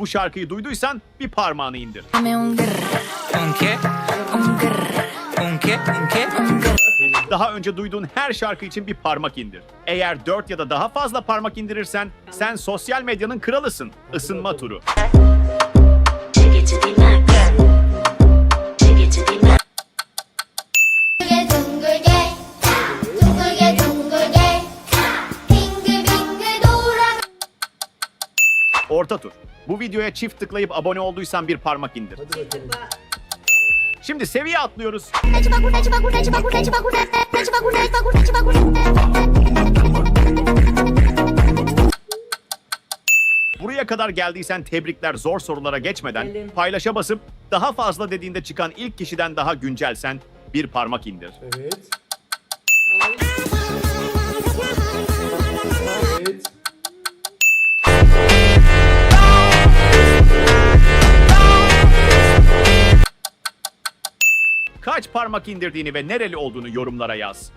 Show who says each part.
Speaker 1: Bu şarkıyı duyduysan bir parmağını indir. Daha önce duyduğun her şarkı için bir parmak indir. Eğer 4 ya da daha fazla parmak indirirsen sen sosyal medyanın kralısın. Isınma turu. Orta tur. Bu videoya çift tıklayıp abone olduysan bir parmak indir. Hadi. Şimdi seviye atlıyoruz. Buraya kadar geldiysen tebrikler zor sorulara geçmeden paylaşa basıp daha fazla dediğinde çıkan ilk kişiden daha güncelsen bir parmak indir.
Speaker 2: Evet.
Speaker 1: Kaç parmak indirdiğini ve nereli olduğunu yorumlara yaz.